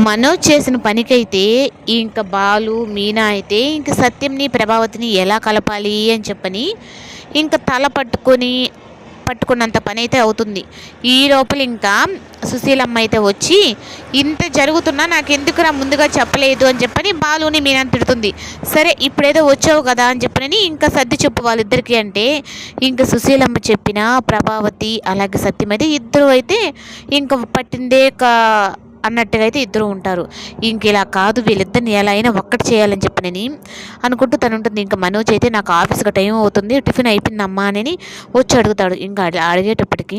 మనోజ్ చేసిన పనికైతే ఇంకా బాలు మీనా అయితే ఇంక సత్యంని ప్రభావతిని ఎలా కలపాలి అని చెప్పని ఇంకా తల పట్టుకొని పట్టుకున్నంత పని అయితే అవుతుంది. ఈ లోపల ఇంకా సుశీలమ్మ అయితే వచ్చి ఇంత జరుగుతున్నా నాకు ఎందుకురా ముందుగా చెప్పలేదు అని చెప్పని బాలుని మీనా తిడుతుంది. సరే ఇప్పుడేదో వచ్చావు కదా అని చెప్పని ఇంకా సర్ది చెప్పు వాళ్ళిద్దరికీ అంటే ఇంకా సుశీలమ్మ చెప్పిన ప్రభావతి అలాగే సత్యం అయితే ఇద్దరు అయితే ఇంకా పట్టిందే అన్నట్టుగా అయితే ఇద్దరు ఉంటారు. ఇంక ఇలా కాదు వీళ్ళిద్దరిని ఎలా అయినా ఒక్కటి చేయాలని చెప్పనని అనుకుంటూ తను ఉంటుంది ఇంకా మనోజ్ అయితే నాకు ఆఫీస్కి టైం అవుతుంది టిఫిన్ అయిపోయిందమ్మా అని వచ్చి అడుగుతాడు. ఇంకా అడిగేటప్పటికి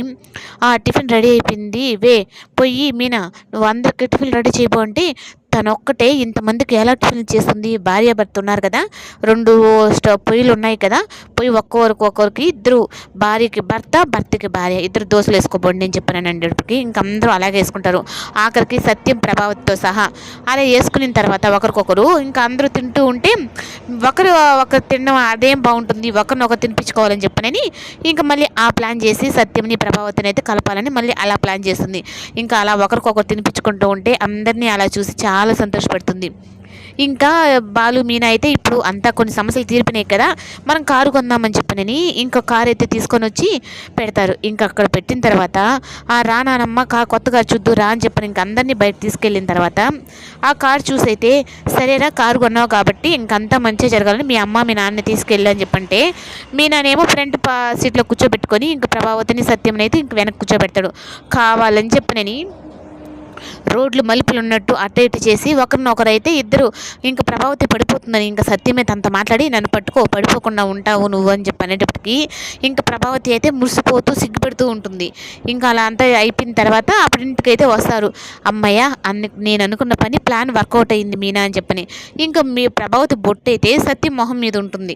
ఆ టిఫిన్ రెడీ అయిపోయింది వే పోయి మీనా నువ్వు అందరికి టిఫిన్ రెడీ చేయబో అంటే తను ఒక్కటే ఇంతమందికి ఎలా టిఫిన్లు చేస్తుంది భార్య భర్త ఉన్నారు కదా. రెండు స్టవ్ పొయ్యిలు ఉన్నాయి కదా. పొయ్యి ఒక్కొక్కరికి ఒక్కొక్కరికి ఇద్దరు భార్యకి భర్త భర్తకి భార్య. ఇద్దరు దోశలు వేసుకోబోండి నేను చెప్పానండి ఇంక అందరూ అలాగే వేసుకుంటారు. ఆఖరికి సత్యం ప్రభావతితో సహా. అలా వేసుకున్న తర్వాత ఒకరికొకరు ఇంకా అందరూ తింటూ ఉంటే ఒకరు ఒకరు తినడం అదేం బాగుంటుంది ఒకరిని ఒకరు తినిపించుకోవాలని చెప్పనని ఇంకా మళ్ళీ ఆ ప్లాన్ చేసి సత్యంని ప్రభావతిని అయితే కలపాలని మళ్ళీ అలా ప్లాన్ చేస్తుంది ఇంకా అలా ఒకరికొకరు తినిపించుకుంటూ ఉంటే అందరినీ అలా చూసి చాలా చాలా సంతోషపడుతుంది. ఇంకా బాలు మీనా అయితే ఇప్పుడు అంతా కొన్ని సమస్యలు తీర్పినాయి కదా మనం కారు కొందామని చెప్పనని ఇంకా కారు అయితే తీసుకొని వచ్చి పెడతారు. ఇంకా అక్కడ పెట్టిన తర్వాత ఆ రా నానమ్మ కా కొత్తగా చూద్దు రా అని చెప్పని ఇంక అందరినీ బయట తీసుకెళ్ళిన తర్వాత ఆ కారు చూసైతే సరేనా కారు కొన్నావు కాబట్టి ఇంకంతా మంచిగా జరగాలని మీ అమ్మ మీ నాన్న తీసుకెళ్ళని చెప్పంటే మీ నానేమో ఫ్రంట్ పా సీట్లో కూర్చోబెట్టుకొని ఇంకా ప్రభావతిని సత్యం అయితే ఇంక వెనక్కి కూర్చోబెడతాడు. కావాలని చెప్పనని రోడ్లు మలుపులు ఉన్నట్టు అటు ఇటు చేసి ఒకరినొకరైతే ఇద్దరు ఇంకా ప్రభావతి పడిపోతుందని ఇంకా సత్యమే తనతో మాట్లాడి నన్ను పట్టుకో పడిపోకుండా ఉంటావు నువ్వు అని చెప్పి అనేటప్పటికీ ఇంకా ప్రభావతి అయితే మురిసిపోతూ సిగ్గుపెడుతూ ఉంటుంది. ఇంకా అలా అంతా అయిపోయిన తర్వాత అప్పుడు ఇంటికైతే వస్తారు. అమ్మయ్య అన్ని నేను అనుకున్న పని ప్లాన్ వర్కౌట్ అయింది మీనా అని చెప్పని ఇంకా మీ ప్రభావతి బొట్టు అయితే సత్యం మొహం మీద ఉంటుంది.